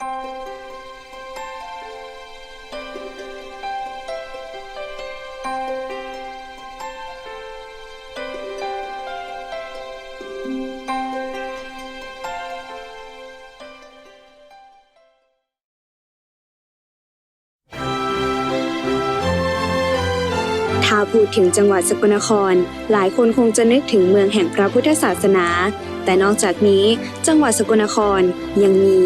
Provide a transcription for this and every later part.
ถ้าพูดถึงจังหวัดสกลนคร หลายคนคงจะนึกถึงเมืองแห่งพระพุทธศาสนา แต่นอกจากนี้จังหวัดสกลนครยังมี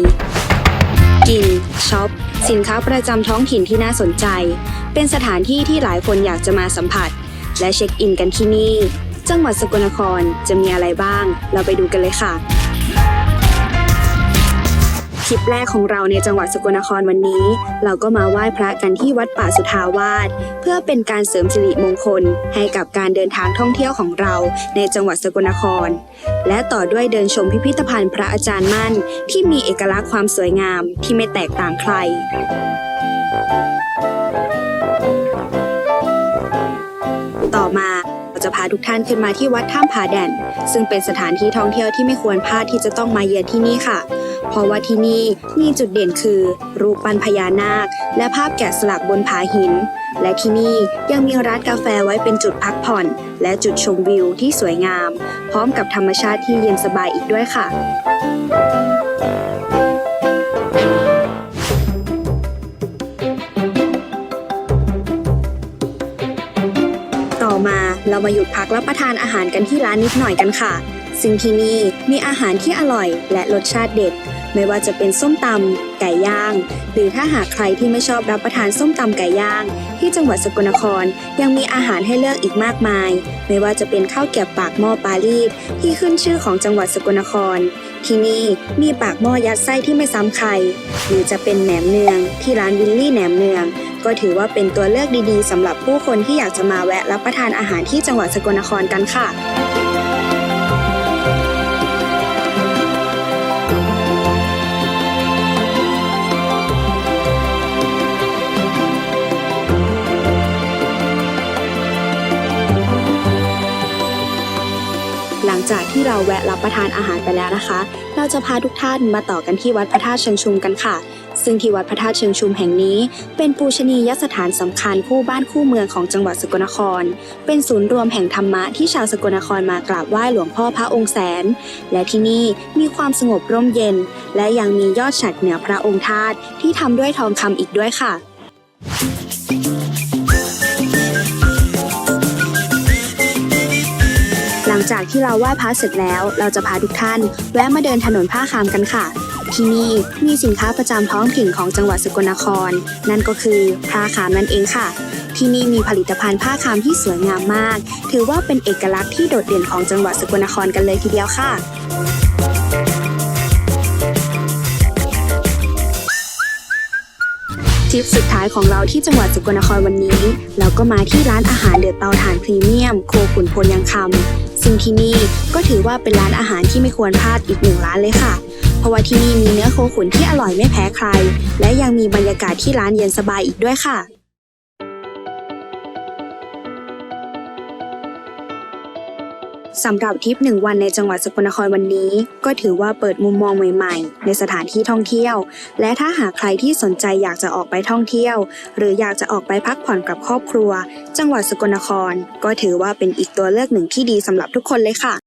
กินช็อป สินค้าประจำท้องถิ่นที่น่าสนใจ เป็นสถานที่ที่หลายคนอยากจะมาสัมผัส และเช็คอินกันที่นี่ จังหวัดสกลนครจะมีอะไรบ้าง เราไปดูกันเลยค่ะ ทริปแรกของเราในจังหวัดสกลนครวันนี้ เราก็มาไหว้พระกันที่วัดป่าสุทาวาสเพื่อเป็นการเสริมสิริมงคล ให้กับการเดินทางท่องเที่ยวของเราในจังหวัดสกลนคร และต่อด้วยเดินชมพิพิธภัณฑ์พระอาจารย์มั่น ที่มีเอกลักษณ์ความสวยงามที่ไม่แตกต่างใครต่อมาเราจะพาทุกท่านขึ้นมาที่วัดถ้ำผาแด่นซึ่งเป็นสถานที่ท่องเที่ยวที่ไม่ควรพลาดที่จะต้องมาเยือนที่นี่ค่ะ เพราะว่าที่นี่มีจุดเด่นคือ รูปปั้นพญานาค และภาพแกะสลักบนผาหิน และที่นี่ยังมีร้านกาแฟไว้เป็นจุดพักผ่อน และจุดชมวิวที่สวยงาม พร้อมกับธรรมชาติที่เย็นสบายอีกด้วยค่ะต่อมาเรามาหยุดพักรับประทานอาหารกันที่ร้านนิดหน่อยกันค่ะ ซึ่งที่นี่มีอาหารที่อร่อยและรสชาติเด็ด ไม่ว่าจะเป็นส้มตำไก่ย่าง หรือถ้าหากใครที่ไม่ชอบรับประทานส้มตำไก่ย่าง ที่จังหวัดสกลนครยังมีอาหารให้เลือกอีกมากมาย ไม่ว่าจะเป็นข้าวเกี๊ยวปากหม้อปารีสที่ขึ้นชื่อของจังหวัดสกลนคร ที่นี่มีปากหม้อยัดไส้ที่ไม่ซ้ำใคร หรือจะเป็นแหนมเนือง ที่ร้านวิลลี่แหนมเนืองก็ถือว่าเป็นตัวเลือกดีๆสำหรับผู้คนที่อยากจะมาแวะรับประทานอาหารที่จังหวัดสกลนครกันค่ะ จากที่เราแวะรับประทานอาหารไปแล้วนะคะ เราจะพาทุกท่านมาต่อกันที่วัดพระธาตุเชิงชุมกันค่ะ ซึ่งที่วัดพระธาตุเชิงชุมแห่งนี้ เป็นปูชนียสถานสำคัญคู่บ้านคู่เมืองของจังหวัดสกลนคร เป็นศูนย์รวมแห่งธรรมะที่ชาวสกลนครมากราบไหว้หลวงพ่อพระองค์แสน และที่นี่มีความสงบร่มเย็น และยังมียอดฉัดเหนือพระองค์ธาตุที่ทำด้วยทองคำอีกด้วยค่ะ จากที่เราไหว้พระเสร็จแล้ว เราจะพาทุกท่าน แวะมาเดินถนนผ้าคามกันค่ะ ที่นี่มีสินค้าประจำท้องถิ่นของจังหวัดสกลนคร นั่นก็คือผ้าคามนั่นเองค่ะ ที่นี่มีผลิตภัณฑ์ผ้าคามที่สวยงามมาก ถือว่าเป็นเอกลักษณ์ที่โดดเด่นของจังหวัดสกลนครกันเลยทีเดียวค่ะทริปสุดท้ายของเราที่จังหวัดสกลนครวันนี้ เราก็มาที่ร้านอาหารเดือดเตาถ่านพรีเมียม โคขุนพลยังคำ ซึ่งที่นี่ก็ถือว่าเป็นร้านอาหารที่ไม่ควรพลาดอีกหนึ่งร้านเลยค่ะ เพราะว่าที่นี่มีเนื้อโคขุนที่อร่อยไม่แพ้ใคร และยังมีบรรยากาศที่ร้านเย็นสบายอีกด้วยค่ะ สำหรับทริปหนึ่งวันในจังหวัดสกลนครวันนี้ ก็ถือว่าเปิดมุมมองใหม่ๆ ในสถานที่ท่องเที่ยว และถ้าหากใครที่สนใจอยากจะออกไปท่องเที่ยว หรืออยากจะออกไปพักผ่อนกับครอบครัว จังหวัดสกลนคร ก็ถือว่าเป็นอีกตัวเลือกหนึ่งที่ดีสำหรับทุกคนเลยค่ะ